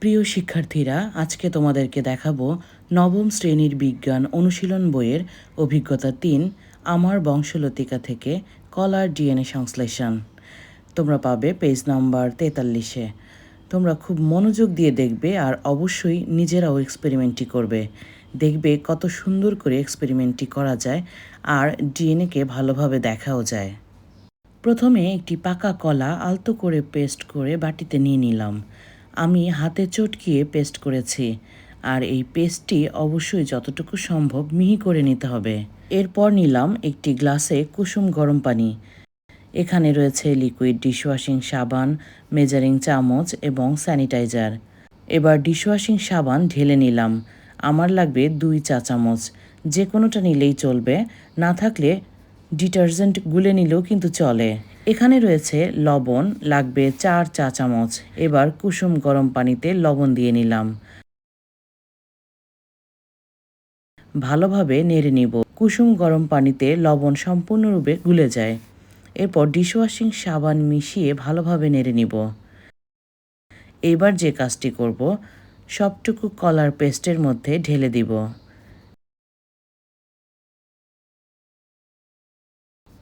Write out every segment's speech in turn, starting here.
প্রিয় শিক্ষার্থীরা, আজকে তোমাদেরকে দেখাবো নবম শ্রেণির বিজ্ঞান অনুশীলন বইয়ের অভিজ্ঞতা তিন, আমার বংশলতিকা থেকে কলার ডিএনএ সংশ্লেষণ। তোমরা পাবে পেজ নাম্বার তেতাল্লিশে। তোমরা খুব মনোযোগ দিয়ে দেখবে আর অবশ্যই নিজেরাও এক্সপেরিমেন্টটি করবে। দেখবে কত সুন্দর করে এক্সপেরিমেন্টটি করা যায় আর ডিএনএকে ভালোভাবে দেখাও যায়। প্রথমে একটি পাকা কলা আলতো করে পেস্ট করে বাটিতে নিয়ে নিলাম। আমি হাতে চটকিয়ে পেস্ট করেছি। আর এই পেস্টটি অবশ্যই যতটুকু সম্ভব মিহি করে নিতে হবে। এরপর নিলাম একটি গ্লাসে কুসুম গরম পানি। এখানে রয়েছে লিকুইড ডিশওয়াশিং সাবান মেজারিং চামচ এবং স্যানিটাইজার এবার ডিশওয়াশিং সাবান ঢেলে নিলাম। আমার লাগবে দুই চা চামচ। যে কোনোটা নিলেই চলবে, না থাকলে ডিটারজেন্ট গুলে নিলেও কিন্তু চলে। এখানে রয়েছে লবণ, লাগবে চার চা চামচ। এবার কুসুম গরম পানিতে লবণ দিয়ে নিলাম। ভালোভাবে নেড়ে নিব। কুসুম গরম পানিতে লবণ সম্পূর্ণরূপে গুলে যায়। এরপর ডিশওয়াশিং সাবান মিশিয়ে ভালোভাবে নেড়ে নিব। এবার যে কাজটি করব, সবটুকু কলার পেস্টের মধ্যে ঢেলে দিব।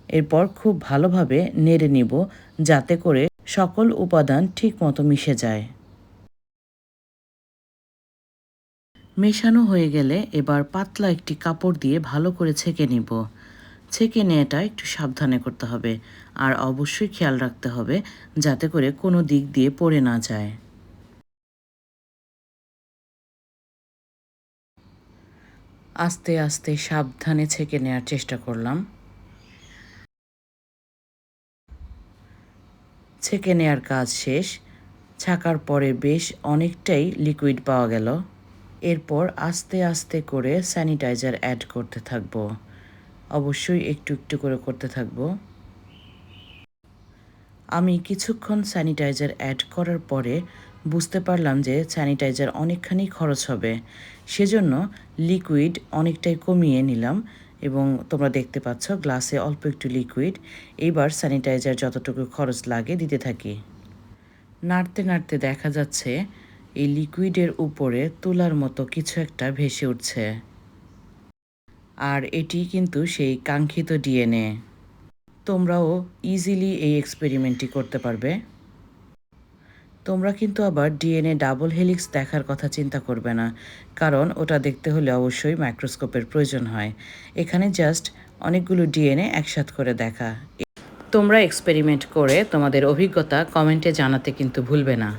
এরপর খুব ভালোভাবে নেড়ে নিব যাতে করে সকল উপাদান ঠিকমতো মিশে যায়। মেশানো হয়ে গেলে এবার পাতলা একটি কাপড় দিয়ে ভালো করে ছেঁকে নিব। ছেঁকে নেওয়াটা একটু সাবধানে করতে হবে আর অবশ্যই খেয়াল রাখতে হবে যাতে করে কোনো দিক দিয়ে পড়ে না যায়। আস্তে আস্তে সাবধানে ছেঁকে নেওয়ার চেষ্টা করলাম। ছেঁকে নেয়ার কাজ শেষ। ছাকার পরে বেশ অনেকটাই লিকুইড পাওয়া গেল। এরপর আস্তে আস্তে করে স্যানিটাইজার অ্যাড করতে থাকব। অবশ্যই একটু একটু করে করতে থাকব। আমি কিছুক্ষণ স্যানিটাইজার অ্যাড করার পরে বুঝতে পারলাম যে স্যানিটাইজার অনেকখানি খরচ হবে। সেজন্য লিকুইড অনেকটাই কমিয়ে নিলাম। এবং তোমরা দেখতে পাচ্ছ গ্লাসে অল্প একটু লিকুইড এইবার স্যানিটাইজার যতটুকু খরচ লাগে দিতে থাকি। নাড়তে নাড়তে দেখা যাচ্ছে এই লিকুইডের উপরে তুলার মতো কিছু একটা ভেসে উঠছে। আর এটি কিন্তু সেই কাঙ্ক্ষিত ডিএনএ তোমরাও ইজিলি এই এক্সপেরিমেন্টটি করতে পারবে। তোমরা কিন্তু আবার ডিএনএ ডাবল হেলিক্স দেখার কথা চিন্তা করবে না, কারণ ওটা দেখতে হলে অবশ্যই মাইক্রোস্কোপের প্রয়োজন হয়। এখানে জাস্ট অনেকগুলো ডিএনএ একসাথ করে দেখা। তোমরা এক্সপেরিমেন্ট করে তোমাদের অভিজ্ঞতা কমেন্টে জানাতে কিন্তু ভুলবে না।